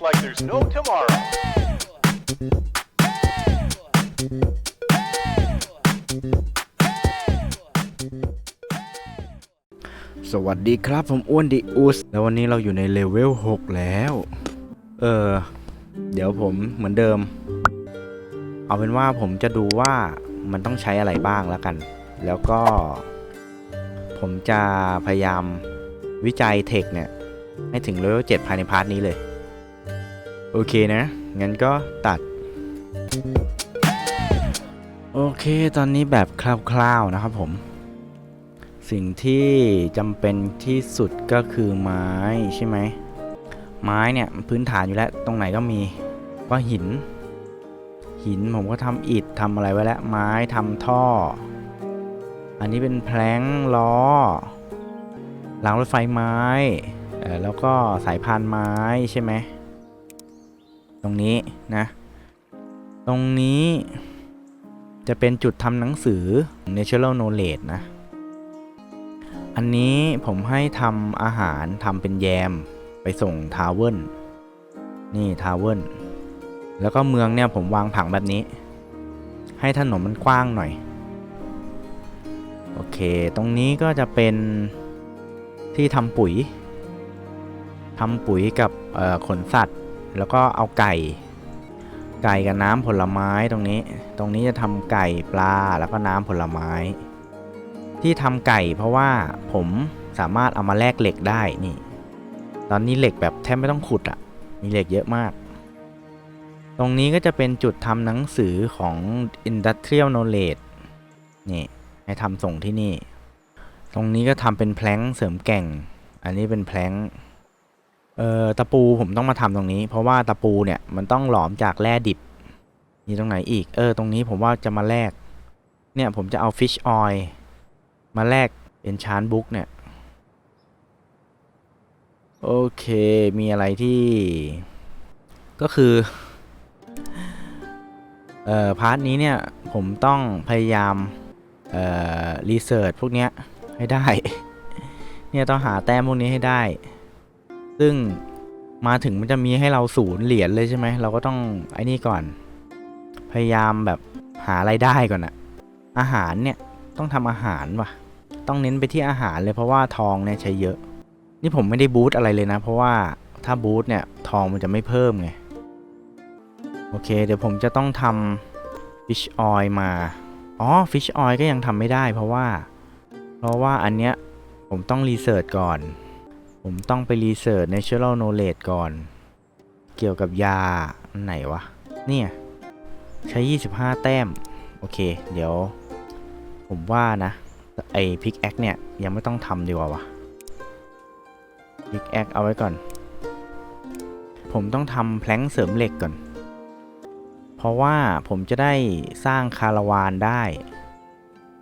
work like there's no tomorrow. สวัสดีครับผมอ้วนดิอุสแล้ววันนี้เราอยู่ในเลเวล 6 แล้ว เออ เดี๋ยวผมเหมือนเดิม เอาเป็นว่าผมจะดูว่ามันต้องใช้อะไรบ้างแล้วกัน แล้วก็ ผมจะพยายามวิจัยเทคเนี่ย ให้ถึงเลเวล 7 ภายในพาร์ทนี้เลย โอเคนะ งั้นก็ตัด โอเค ตอนนี้แบบคร่าวๆนะครับผม สิ่งที่จำเป็นที่สุดก็คือไม้ใช่ไหม ไม้เนี่ยพื้นฐานอยู่แล้ว ตรงไหนก็มี ก็หิน หินผมก็ทำอิฐทำอะไรไว้แล้ว ไม้ทำท่อ อันนี้เป็นแพลงล้อรางรถไฟไม้ แล้วก็สายพานไม้ใช่ไหม ตรงนี้นะ ตรงนี้จะเป็นจุดทำหนังสือ Natural Knowledge นะ อันนี้ผมให้ทำอาหารทำเป็นแยมไปส่งทาวเวิลนี่ทาวเวิลแล้วก็เมืองเนี่ยผมวางผังแบบนี้ ให้ถนนมันกว้างหน่อย โอเค ตรงนี้ก็จะเป็นที่ทำปุ๋ยทำปุ๋ยกับขนสัตว์ แล้วก็เอาไก่ ไก่กับน้ำผลไม้ตรงนี้ ตรงนี้จะทำไก่ปลาแล้วก็น้ำผลไม้ ที่ทำไก่เพราะว่าผมสามารถเอามาแลกเหล็กได้นี่ ตอนนี้เหล็กแบบแทบไม่ต้องขุดอะ่ะ มีเหล็กเยอะมาก ตรงนี้ก็จะเป็นจุดทำหนังสือของ Industrial Knowledge นี่ ให้ทำส่งที่นี่ ตรงนี้ก็ทำเป็นแพลงเสริมแก่ง อันนี้เป็นแพลง เอ่อตะปูผมต้องมาทำตรงนี้ เพราะว่าตะปูเนี่ยมันต้องหลอมจากแร่ดิบ มีตรงไหนอีก เออ ตรงนี้ผมว่าจะมาแลก เนี่ยผมจะเอา fish oil มาแลก enchant book เนี่ย โอเค มีอะไรที่ ก็คือ เอ่อ พาร์ทนี้เนี่ยผมต้องพยายาม เอ่อ รีเสิร์ชพวกเนี้ยให้ได้ เนี่ยต้องหาแต้มพวกนี้ให้ได้ ซึ่งมาถึงมันจะมีให้เราศูนย์เหรียญเลยใช่ไหม เราก็ต้องไอ้นี่ก่อน พยายามแบบหาไรายได้ก่อนอะอาหารเนี่ยต้องทำอาหารว่ะ ต้องเน้นไปที่อาหารเลยเพราะว่าทองเนี่ยใช้เยอะ นี่ผมไม่ได้บูตอะไรเลยนะ เพราะว่าถ้าบูตเนี่ยทองมันจะไม่เพิ่มไง โอเค เดี๋ยวผมจะต้องทำ fish oil มา อ๋อ fish oil ก็ยังทำไม่ได้เพราะว่า เพราะว่าอันเนี้ยผมต้องรีเสิร์ชก่อน ผมต้องไปรีเสิร์ช natural knowledge ก่อน เกี่ยวกับยาไหนวะ เนี่ย ใช้ 25 แต้ม โอเค เดี๋ยว ผมว่านะ ไอพิกแอคเนี่ย ยังไม่ต้องทำดีกว่าวะพิกแอคเอาไว้ก่อน ผมต้องทำแพลงเสริมเหล็กก่อน เพราะว่าผมจะได้สร้างคาราวานได้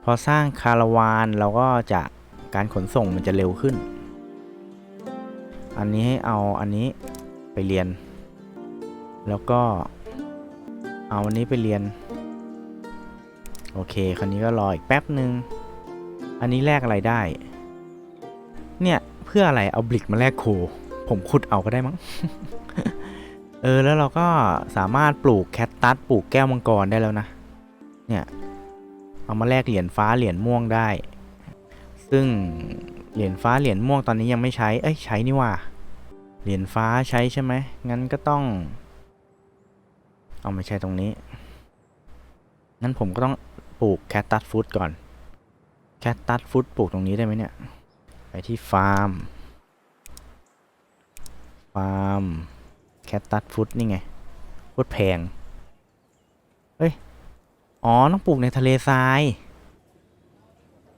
พอสร้างคาราวานเราก็จะการขนส่งมันจะเร็วขึ้น อันนี้ให้เอาอันนี้ไปเรียน แล้วก็เอาอันนี้ไปเรียน โอเคคราวนี้ก็รออีกแป๊บหนึ่งอันนี้แลกอะไรได้ เนี่ยเพื่ออะไรเอาบลิกมาแลกโค ผมขุดเอาก็ได้มั้งเออแล้วเราก็สามารถปลูกแคตตัสปลูกแก้วมังกรได้แล้วนะ เนี่ย เอามาแลกเหรียญฟ้าเหรียญม่วงได้ ซึ่ง เหรียญฟ้าเหรียญม่วงตอนนี้ยังไม่ใช้ เอ้ยใช้นี่ว่า เหรียญฟ้าใช้ใช่ไหม งั้นก็ต้อง เอาไม่ใช่ตรงนี้ งั้นผมก็ต้องปลูกแคตตัสฟูดก่อน แคตตัสฟูดปลูกตรงนี้ได้ไหมเนี่ย ไปที่ฟาร์ม ฟาร์ม แคตตัสฟูดนี่ไงโคตรแพง เฮ้ย อ๋อ ต้องปลูกในทะเลทราย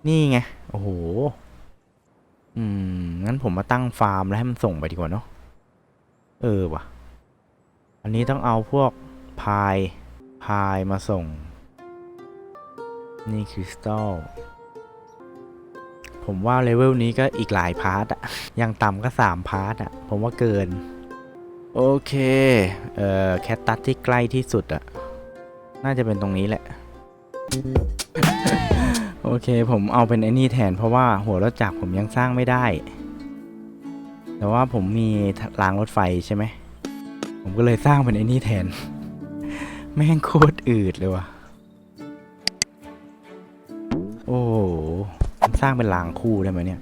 นี่ไง โอ้โห งั้นผมมาตั้งฟาร์มแล้วให้มันส่งไปดีกว่าเนาะ เออว่ะ อันนี้ต้องเอาพวกพายพายมาส่ง นี่คริสตัล ผมว่าเลเวลนี้ก็อีกหลายพาร์ทอะยังต่ำก็3พาร์ทอะผมว่าเกิน โอเค เอ่อ แคตตัสที่ใกล้ที่สุดอะน่าจะเป็นตรงนี้แหละโอเค ผมเอาเป็นไอ้นี่แทนเพราะว่าหัวรถจักรผมยังสร้างไม่ได้ แต่ว่าผมมีรางรถไฟใช่ไหม ผมก็เลยสร้างเป็นไอ้นี่แทน แม่งโคตรอืดเลยว่ะ โอ้โหมันสร้างเป็นรางคู่ได้ไหมเนี่ย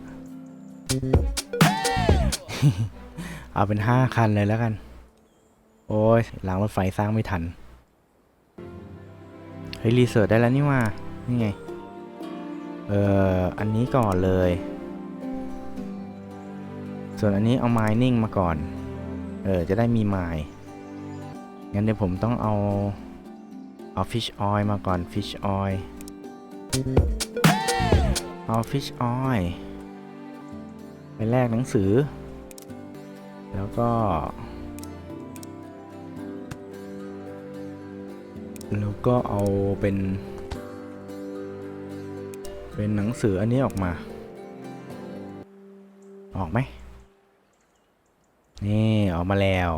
เอาเป็นห้าคันเลยแล้วกัน โอ้ยรางรถไฟสร้างไม่ทัน เฮ้ย รีเสิร์ชได้แล้วนี่ว่า นี่ไง เอ่อ อันนี้ก่อนเลย ส่วนอันนี้เอา mining มาก่อน เออ จะได้มีไมล์งั้นเดี๋ยวผมต้องเอา เอา fish oil มาก่อน fish oil เอา fish oil ไปแลกหนังสือ แล้วก็ แล้วก็เอาเป็น เป็นหนังสืออันนี้ออกมา ออกไหม นี่ออกมาแล้ว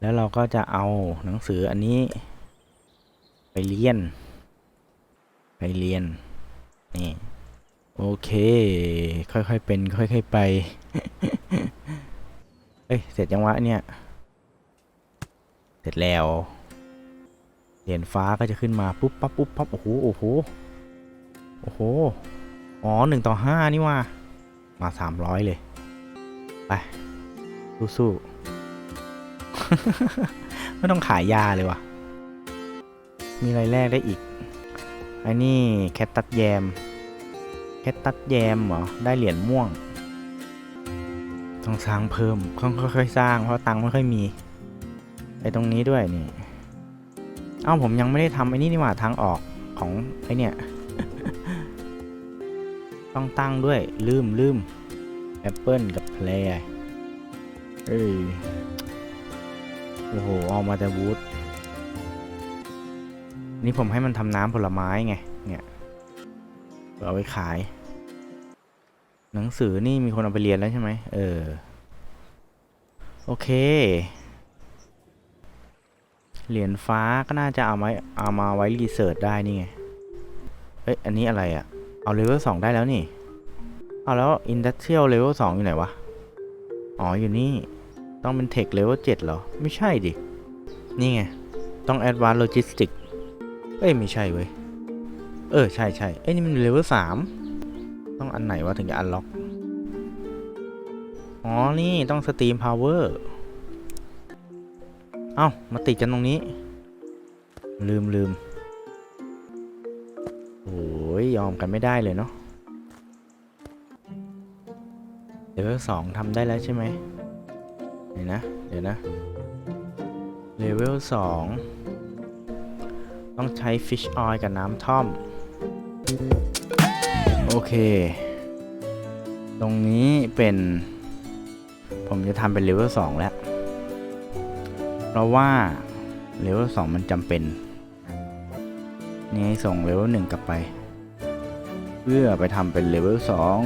แล้วเราก็จะเอาหนังสืออันนี้ ไปเรียน ไปเรียน นี่ โอเค ค่อยๆเป็น ค่อยๆไป เอ้ย เสร็จยังวะเนี่ย เสร็จแล้ว เหรียญฟ้าก็จะขึ้นมาปุ๊บปั๊บปุ๊บปั๊บโอ้โห โอ้โห โอ้โห อ๋อหนึ่งต่อห้านี่ว่า มาสามร้อยเลย ไป สู้ๆ ไม่ต้องขายยาเลยว่ะ มีอะไรแลกได้อีกอ้นี่แคทตัดแยม แคทตัดแยมเหรอ ได้เหรียญม่วง ต้องสร้างเพิ่มต้องค่อยๆสร้าง เพราะตังค์ไม่ค่อยมีไอ้ตรงนี้ด้วยนี่ เอ้าผมยังไม่ได้ทำไอ้นี่นี่หว่าทางออกของไอ้เนี่ยต้องตั้งด้วยลืมลืมแอปเปิลกับเพลย์ เอ้ย โอ้โหออกมาแต่วูดนี่ผมให้มันทำน้ำผลไม้ไง เนี่ยเอาไปขาย หนังสือนี่มีคนเอาไปเรียนแล้วใช่ไหม เออ โอเค เหรียญฟ้าก็น่าจะเอาไว้เอามาไว้รีเสิร์ชได้นี่ไง เอ้ย อันนี้อะไรอะ่ะ เอาเลเวลสองได้แล้วนี่ เอาแล้วอินดัสเทรียลเลเวลสองอยู่ไหนวะ อ๋ออยู่นี่ ต้องเป็นเทคเลเวลเจ็ดเหรอ ไม่ใช่ดิ นี่ไง ต้องแอดวานซ์โลจิสติกเอ้ย ไม่ใช่เว้ย เออ ใช่ใช่เอ้ย นี่มันเลเวลสามต้องอันไหนวะถึงจะอันล็อก อ๋อ นี่ต้องสตรีมพาวเวอร์ เอ้า มาติดกันตรงนี้ ลืมลืมโอ้ยยอมกันไม่ได้เลยเนาะ เลเวลสองทำได้แล้วใช่ไหมเดี๋ยวนะ เดี๋ยวนะ เลเวลสองต้องใช้ฟิชออยกับน้ำท่อม โอเค ตรงนี้เป็น ผมจะทำเป็นเลเวลสองแล้ว เพราะว่าเลเวลสองมันจำเป็น นี่ส่งเลเวลหนึ่งกลับไป เพื่อไปทำเป็นเลเวลสอง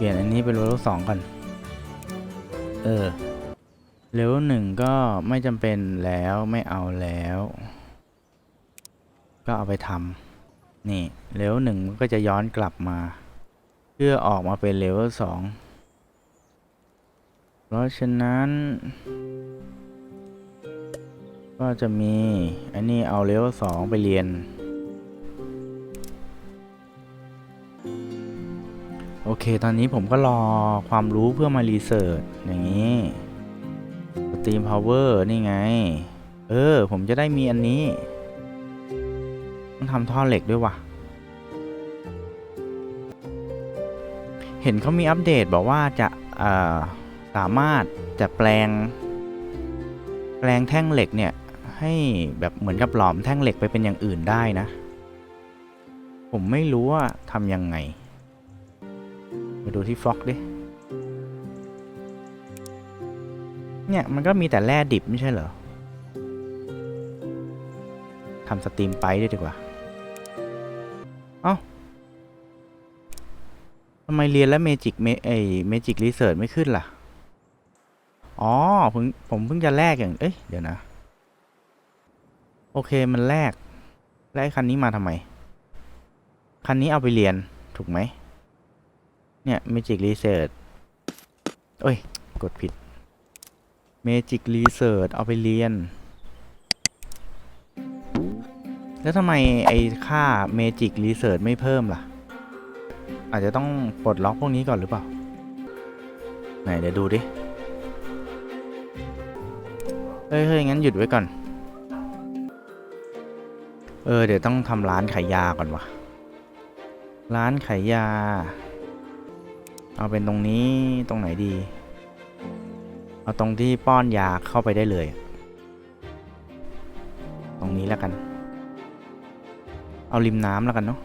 เปลี่ยนอันนี้เป็นเลเวลสองก่อน เออ เลเวลหนึ่งก็ไม่จำเป็นแล้วไม่เอาแล้ว ก็เอาไปทำนี่ เลเวลหนึ่งก็จะย้อนกลับมา เพื่อออกมาเป็นเลเวลสองเพราะฉะนั้น ก็จะมี อันนี้เอาเลเวลสองไปเรียน เค ตอนนี้ผมก็รอความรู้เพื่อมารีเสิร์ชอย่างนี้สตรีมพาวเวอร์นี่ไง เออ ผมจะได้มีอันนี้ ต้องทำท่อเหล็กด้วยวะเห็นเขามีอัปเดตบอกว่าจะสามารถจะแปลง แปลงแท่งเหล็กเนี่ย ให้แบบเหมือนกับหลอมแท่งเหล็กไปเป็นอย่างอื่นได้นะ ผมไม่รู้ว่าทำยังไง มาดูที่ฟล็อกดิ เนี่ย มันก็มีแต่แร่ดิบไม่ใช่เหรอ ทำสตรีมไปด้วยดีกว่า เอ้าทำไมเรียนแล้วเมจิกเมไอเมจิกรีเสิร์ชไม่ขึ้นล่ะ อ๋อผมผมเพิ่งจะแลกอย่าง เอ้ย เดี๋ยวนะ โอเคมันแลก แล้วไอ้คันนี้มาทำไม คันนี้เอาไปเรียนถูกไหม เนี่ย Magic Research เอ้ย กดผิด Magic Research เอาไปเรียน แล้วทำไมไอ้ค่า Magic Research ไม่เพิ่มล่ะ อาจจะต้องปลดล็อกพวกนี้ก่อนหรือเปล่า ไหนเดี๋ยวดูดิ เฮ้ยเฮ้ยงั้นหยุดไว้ก่อน เออ เดี๋ยวต้องทำร้านขายยาก่อนวะร้านขายยา เอาเป็นตรงนี้ตรงไหนดี เอาตรงที่ป้อนยาเข้าไปได้เลย ตรงนี้แล้วกัน เอาริมน้ำแล้วกันเนาะ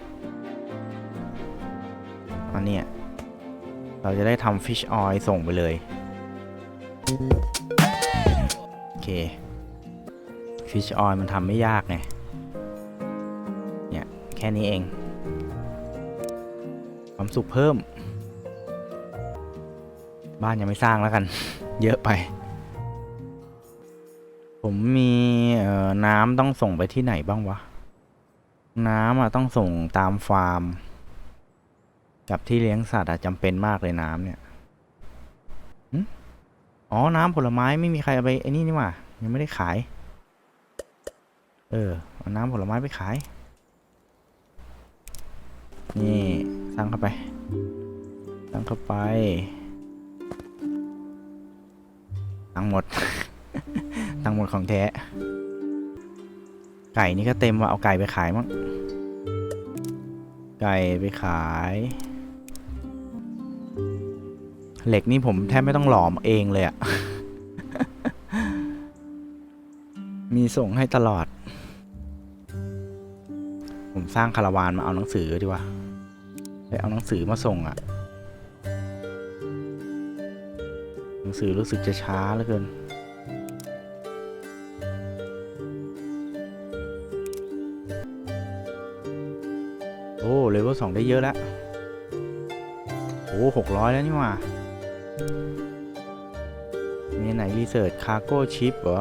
อันนี้เราจะได้ทำฟิชออยส่งไปเลย โอเคฟิชออยมันทำไม่ยากไง เนี่ย แค่นี้เอง ความสุขเพิ่ม บ้านยังไม่สร้างแล้วกัน เยอะไป ผมมีเอ่อน้ำต้องส่งไปที่ไหนบ้างวะ น้ำอะต้องส่งตามฟาร์ม กับที่เลี้ยงสัตว์อะจำเป็นมากเลยน้ำเนี่ยอ๋อ น้ำผลไม้ไม่มีใครเอาไปไอ้นี่นี่หว่ายังไม่ได้ขาย เออเอาน้ำผลไม้ไปขาย นี่สั่งเข้าไปสั่งเข้าไป ตังหมดตังหมดของแท้ ไก่นี่ก็เต็มว่ะเอาไก่ไปขายมั้ง ไก่ไปขาย เหล็กนี่ผมแทบไม่ต้องหลอมเองเลยอะมีส่งให้ตลอด ผมสร้างคาราวานมาเอาหนังสือดีกว่าไปเอาหนังสือมาส่งอะ หนังสือรู้สึกจะช้าเหลือเกิน โอ้เลเวลสองได้เยอะแล้ว โอ้หกร้อยแล้วนี่หว่านี่ไหนรีเสิร์ชคาร์โก้ชิปเหรอ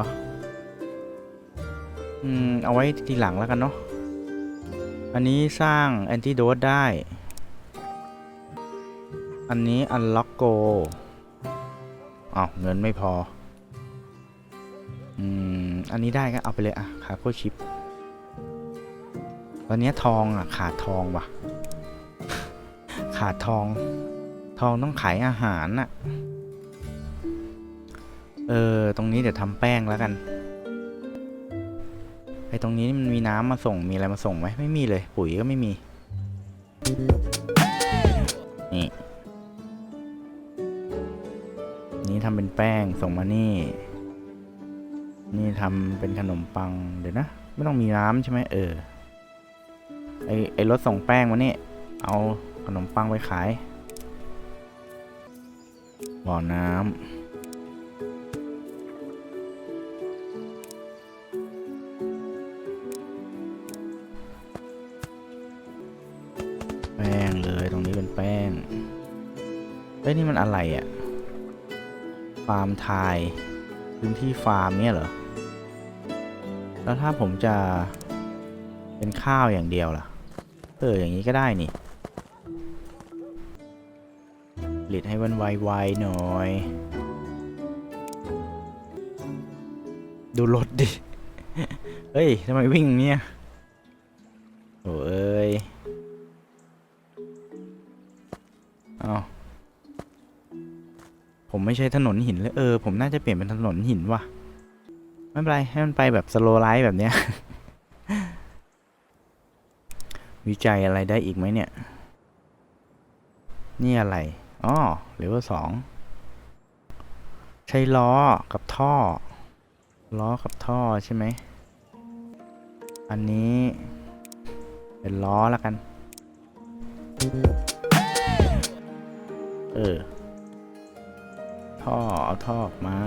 อืม เอาไว้ทีหลังแล้วกันเนาะ อันนี้สร้างแอนติโดสได้ อันนี้อันล็อกโก อ้าวเงินไม่พอ อืม อันนี้ได้ก็เอาไปเลยอะคาโก้ชิป ตอนนี้ทองอะ ขาดทองว่ะ ขาดทอง ทองต้องขายอาหารน่ะ เออ ตรงนี้เดี๋ยวทำแป้งแล้วกัน ไอ้ตรงนี้มันมีน้ำมาส่ง มีอะไรมาส่งไหม ไม่มีเลย ปุ๋ยก็ไม่มี นี่ นี่ทำเป็นแป้งส่งมานี่ นี่ทำเป็นขนมปังเดี๋ยวนะ ไม่ต้องมีน้ำใช่ไหมเออไอไอรถส่งแป้งมานี่ เอาขนมปังไปขายบ่อน้ำแป้งเลยตรงนี้เป็นแป้งเอ้ยนี่มันอะไรอะ่ะ ฟาร์มไทยพื้นที่ฟาร์มเนี่ยเหรอ แล้วถ้าผมจะเป็นข้าวอย่างเดียวล่ะ เออ อย่างนี้ก็ได้นี่ผลิตให้มันไวๆหน่อย ดูรถดิ เฮ้ยทำไมวิ่งอย่างเนี่ย ผมไม่ใช่ถนนหินเลยเออ ผมน่าจะเปลี่ยนเป็นถนนหินว่ะ ไม่เป็นไร ให้มันไปแบบสโลไลท์แบบเนี้ย วิจัยอะไรได้อีกไหมเนี่ย นี่อะไร อ๋อเลเวลสองใช้ล้อกับท่อ ล้อกับท่อใช่ไหม อันนี้เป็นล้อแล้วกัน เออ ท่อ เอาท่อออกมา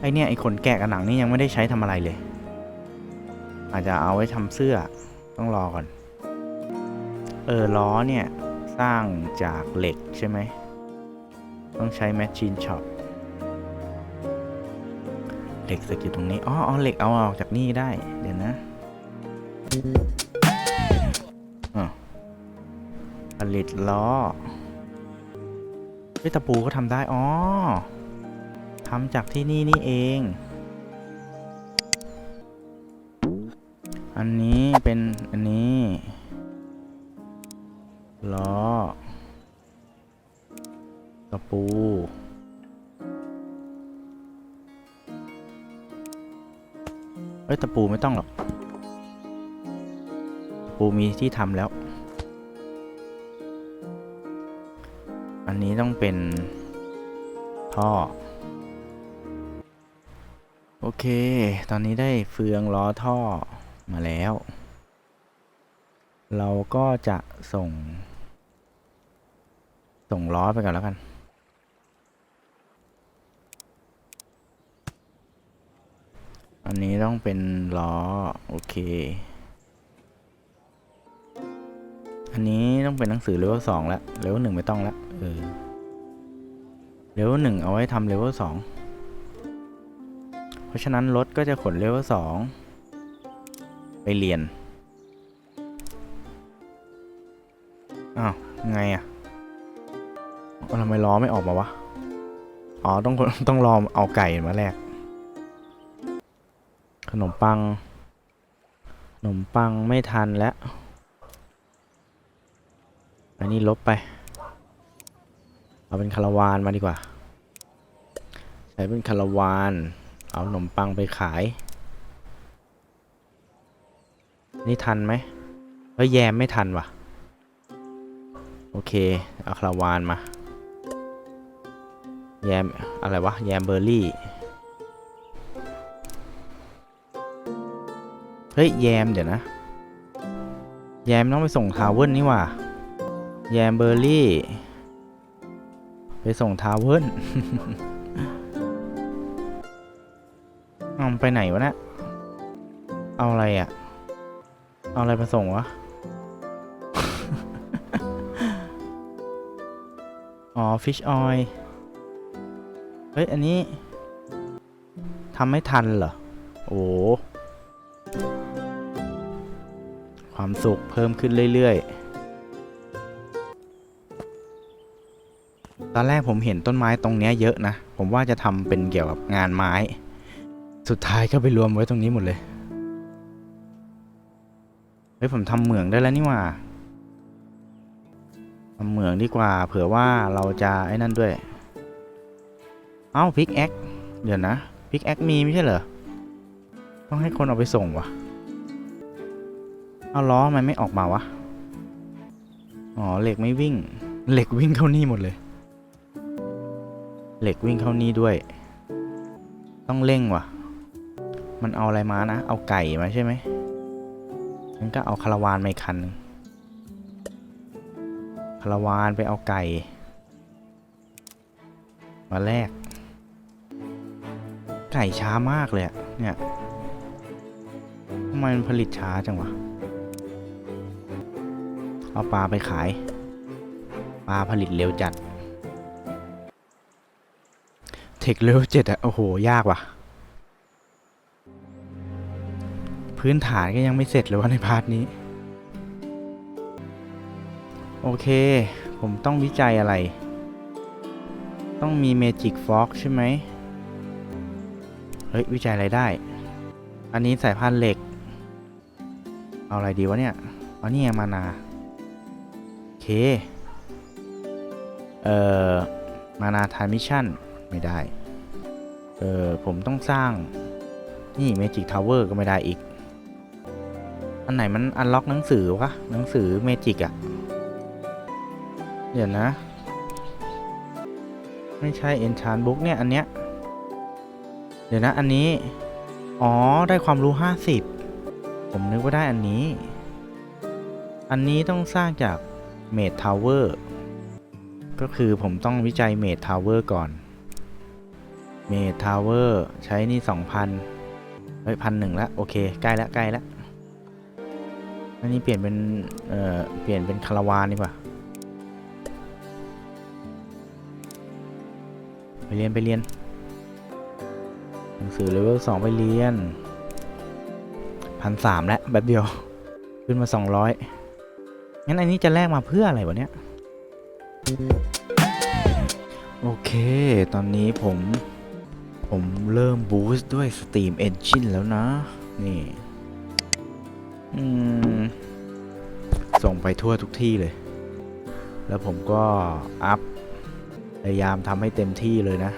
ไอเนี่ยไอขนแกะกับหนังนี่ยังไม่ได้ใช้ทำอะไรเลย อาจจะเอาไว้ทำเสื้อ ต้องรอก่อน เออล้อเนี่ย สร้างจากเหล็กใช่ไหม ต้องใช้แมชชีนช็อปเหล็กสกอยู่ตรงนี้ อ๋ออ๋อเหล็กเอาออกจากนี่ได้ เดี๋ยวนะผลิตล้อ ฮ้ยตะปูก็ทำได้ อ๋อทำจากที่นี่นี่เอง อันนี้เป็นอันนี้ล้อตะปูเอ้ยตะปูไม่ต้องหรอก ปูมีที่ทำแล้ว อันนี้ต้องเป็นท่อ โอเค ตอนนี้ได้เฟืองล้อท่อมาแล้ว เราก็จะส่ง ส่งล้อไปก่อนแล้วกัน อันนี้ต้องเป็นล้อ โอเค อันนี้ต้องเป็นหนังสือเลเวลสองแล้วเลเวลหนึ่งไม่ต้องแล้ว เออเลเวลหนึ่งเอาไว้ทำเลเวลสองเพราะฉะนั้นรถก็จะขนเลเวลสองไปเรียน อ้าว ไงอะ่ะเอาทำไมล้อไม่ออกมาวะ อ๋อ ต้องต้องรอเอาไก่มาแลกขนมปัง ขนมปังไม่ทันแล้ว อันนี้ลบไป เอาเป็นคาราวานมาดีกว่าใช้เป็นคาราวาน เอาขนมปังไปขาย นี่ทันไหมเฮ้ยแยมไม่ทันว่ะ โอเค เอาคาราวานมา แยม อะไรวะ แยมเบอร์รี่ เฮ้ย แยมเดี๋ยวนะ แยมต้องไปส่งทาวเวิร์นนี่ว่าแยมเบอร์รี่ ไปส่งทาวเวิร์นเอาไปไหนวะเนะี่ยเอาอะไรอะ่ะ เอาอะไรมาส่งวะ อ๋อ ฟิชออย เฮ้ย อันนี้ทำไม่ทันเหรอ โอ้ความสุขเพิ่มขึ้นเรื่อย ๆ ตอนแรกผมเห็นต้นไม้ตรงเนี้ยเยอะนะ ผมว่าจะทำเป็นเกี่ยวกับงานไม้ สุดท้ายก็ไปรวมไว้ตรงนี้หมดเลย เฮ้ยผมทำเหมืองได้แล้วนี่ว่าทำเหมืองดีกว่า เผื่อว่าเราจะไอ้นั่นด้วย เอ้าพิกแอคเดี๋ยวนะพิกแอคมีไม่ใช่เหรอ ต้องให้คนเอาไปส่งวะเอาล้อมันไม่ออกมาวะ อ๋อเหล็กไม่วิ่ง เหล็กวิ่งเข้านี่หมดเลย เหล็กวิ่งเข้านี่ด้วย ต้องเร่งว่ะ มันเอาอะไรมานะ เอาไก่มาใช่ไหมงั้นก็เอาคาราวานมาคันคาราวานไปเอาไก่ มาแลกไก่ช้ามากเลยเนี่ยทำไมมันผลิตช้าจังวะ เอาปลาไปขาย ปลาผลิตเร็วจัด เทคเลเวลเจ็ดอะโอ้โห ยากว่ะ พื้นฐานก็ยังไม่เสร็จเลยว่าในพาร์ทนี้ โอเค ผมต้องวิจัยอะไร ต้องมีเมจิกฟอกใช่ไหม เฮ้ย วิจัยอะไรได้ อันนี้สายพันธุ์เหล็ก เอาอะไรดีวะเนี่ย เอานี่มานา โอเค เอ่อ มานาทานมิชชั่น ไม่ได้ เออผมต้องสร้าง นี่เมจิกทาวเวอร์ก็ไม่ได้อีก อันไหนมันอันล็อกหนังสือวะ หนังสือเมจิกอะเดี๋ยวนะ ไม่ใช่ Enchant Book เนี่ยอันเนี้ย เดี๋ยวนะอันนี้ อ๋อได้ความรู้ 50 ผมนึกว่าได้อันนี้ อันนี้ต้องสร้างจากเมดทาวเวอร์ก็คือผมต้องวิจัยเมดทาวเวอร์ก่อน เมทาวเวอร์ใช้นี่2,000เฮ้ยพันหนึ่งล้วโอเค ใกล้แล้วใกล้แล้วอันนี้เปลี่ยนเป็น เอ่อ เปลี่ยนเป็นคาราวานดีกว่า ไปเรียนไปเรียน หนังสือเลเวลสองไปเรียนพันสามแล้วแบบเดียว ขึ้นมาสองร้อยงั้นอันนี้จะแลกมาเพื่ออะไรวะเนี่ย โอเค ตอนนี้ผม ผมเริ่มบูสต์ด้วย Steam Engine แล้วนะ นี่ อืม ส่งไปทั่วทุกที่เลย แล้วผมก็อัพ พยายามทำให้เต็มที่เลยนะ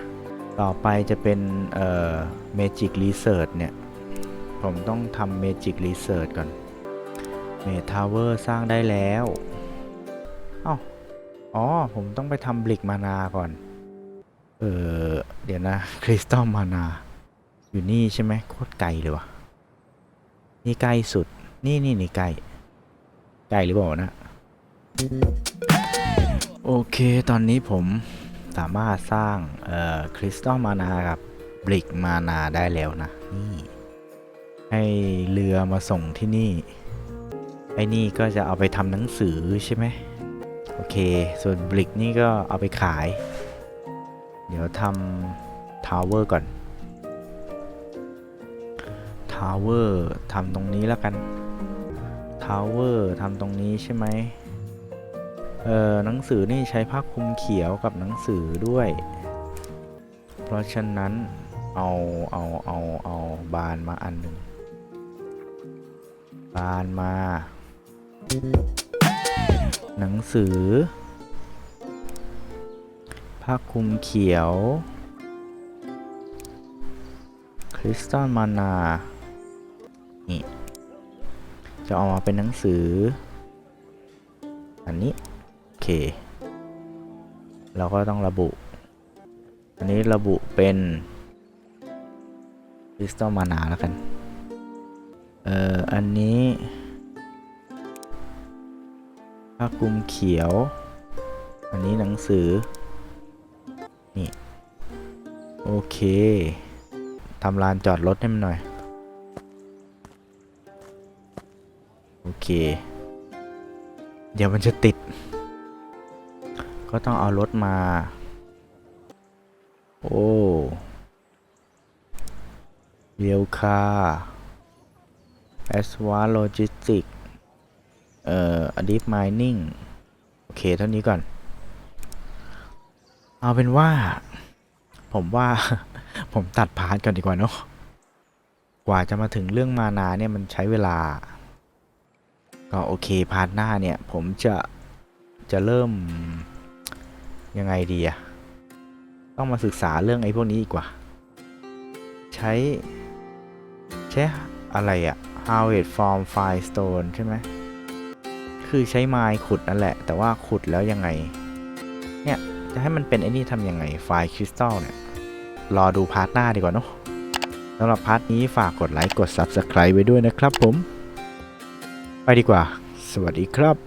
ต่อไปจะเป็น เอ่อ Magic Research เนี่ย ผมต้องทำ Magic Research ก่อน เมทาวเวอร์สร้างได้แล้ว อ้าอ๋อ ผมต้องไปทำบลิกมานาก่อน เออเดี๋ยวนะคริสตัลมานา อยู่นี่ใช่ไหมโคตรไกลเลยวะนี่ใกล้สุด นี่นี่นี่ใกล้ใกล้หรือเปล่านะ โอเคตอนนี้ผมสามารถสร้างเอ่อคริสตัลมานากับบลิกมานาได้แล้วนะ นี่ ให้เรือมาส่งที่นี่ ไอ้นี่ก็จะเอาไปทำหนังสือใช่ไหมโอเค ส่วนบลิกนี่ก็เอาไปขาย เดี๋ยวทำทาวเวอร์ก่อน ทาวเวอร์ทำตรงนี้แล้วกัน ทาวเวอร์ทำตรงนี้ใช่ไหมเอ่อหนังสือนี่ใช้ผ้าคลุมเขียวกับหนังสือด้วย เพราะฉะนั้นเอาเอาเอาเอาบานมาอันหนึ่งบานมา หนังสือ ผ้าคลุมเขียว คริสตัลมานานี่จะออกมาเป็นหนังสือ อันนี้ โอเค เราก็ต้องระบุ อันนี้ระบุเป็นคริสตัลมานาแล้วกัน เอ่อ อันนี้ผ้าคลุมเขียว อันนี้หนังสือ นี่โอเคทำลานจอดรถให้มันหน่อย โอเค เดี๋ยวมันจะติด ก็ต้องเอารถมา โอ้เรียวคาแอสวาโลจิสติกเอ่ออดีฟไมนิ่ง โอเค เท่านี้ก่อน เอาเป็นว่า ผมว่าผมตัดพาร์ทก่อนดีกว่าเนาะกว่าจะมาถึงเรื่องมานาเนี่ยมันใช้เวลา ก็โอเคพาร์ทหน้าเนี่ย ผมจะจะเริ่มยังไงดีอะต้องมาศึกษาเรื่องไอ้พวกนี้อีกว่า ใช้ ใช้อะไรอะ Harvest from Firestone ใช่ไหม คือใช้ไม้ขุดนั่นแหละ แต่ว่าขุดแล้วยังไง เนี่ย จะให้มันเป็นไอ้นี่ทำยังไงไฟล์คริสตัลเนี่ย รอดูพาร์ทหน้าดีกว่าเนาะสำหรับพาร์ทนี้ฝากกดไลค์กด Subscribe ไว้ด้วยนะครับผม ไปดีกว่า สวัสดีครับ